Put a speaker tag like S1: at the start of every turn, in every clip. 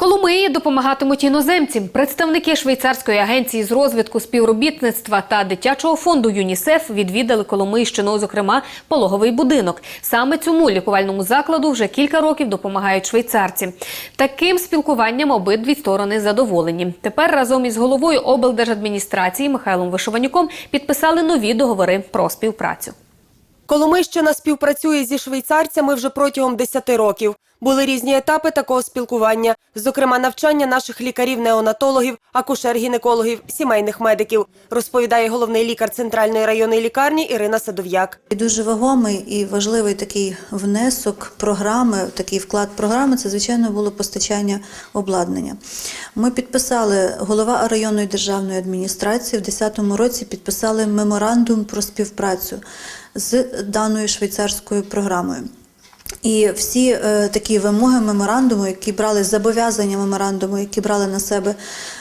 S1: Коломиї допомагатимуть іноземцям. Представники швейцарської агенції з розвитку співробітництва та дитячого фонду ЮНІСЕФ відвідали Коломийщину, зокрема пологовий будинок. Саме цьому лікувальному закладу вже кілька років допомагають швейцарці. Таким спілкуванням обидві сторони задоволені. Тепер разом із головою облдержадміністрації Михайлом Вишованюком підписали нові договори про співпрацю.
S2: Коломийщина співпрацює зі швейцарцями вже протягом 10 років. Були різні етапи такого спілкування, зокрема навчання наших лікарів-неонатологів, акушер-гінекологів, сімейних медиків, розповідає головний лікар центральної районної лікарні Ірина Садов'як.
S3: Дуже вагомий і важливий такий внесок програми, такий вклад програми це, звичайно, було постачання обладнання. Ми підписали, голова районної державної адміністрації в 2010 році підписали меморандум про співпрацю з даною швейцарською програмою. І всі е, такі вимоги меморандуму, які брали зобов'язання меморандуму, які брали на себе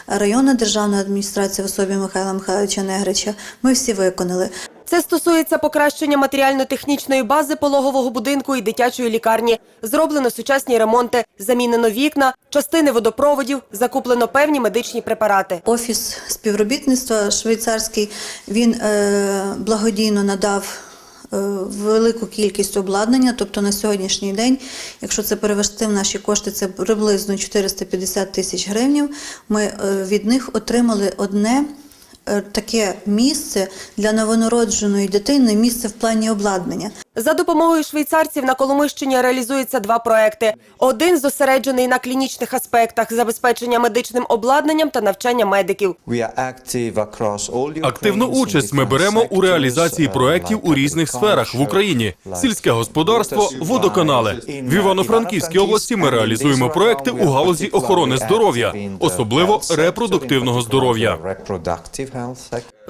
S3: районна державна адміністрація в особі Михайла Михайловича Негрича, ми всі виконали.
S2: Це стосується покращення матеріально-технічної бази пологового будинку і дитячої лікарні. Зроблено сучасні ремонти, замінено вікна, частини водопроводів, закуплено певні медичні препарати.
S3: Офіс співробітництва швейцарський він е, благодійно надав. Е, Велику кількість обладнання, тобто на сьогоднішній день, якщо це перевести в наші кошти, це приблизно 450 тисяч гривень. Ми е, від них отримали одне е, таке місце для новонародженої дитини, місце в плані обладнання.
S2: За допомогою швейцарців на Коломищині реалізуються два проекти. Один зосереджений на клінічних аспектах забезпечення медичним обладнанням та навчання медиків.
S4: Активну участь ми беремо у реалізації проєктів у різних сферах в Україні: сільське господарство, водоканали. В Івано-Франківській області ми реалізуємо проекти у галузі охорони здоров'я, особливо репродуктивного здоров'я.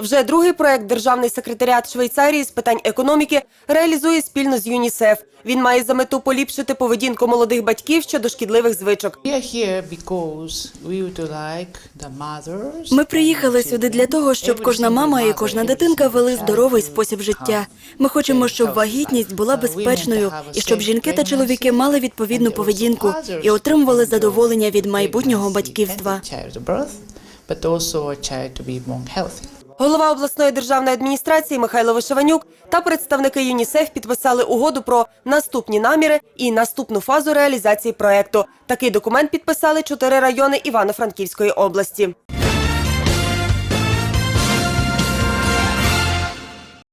S2: Вже другий проект Державний секретаріат Швейцарії з питань економіки реалізує спільно з ЮНІСЕФ. Він має за мету поліпшити поведінку молодих батьків щодо шкідливих звичок.
S5: Ми приїхали сюди для того, щоб кожна мама і кожна дитинка вели здоровий спосіб життя. Ми хочемо, щоб вагітність була безпечною і щоб жінки та чоловіки мали відповідну поведінку і отримували задоволення від майбутнього батьківства.
S2: Голова обласної державної адміністрації Михайло Вишеванюк та представники ЮНІСЕФ підписали угоду про наступні наміри і наступну фазу реалізації проекту. Такий документ підписали чотири райони Івано-Франківської області.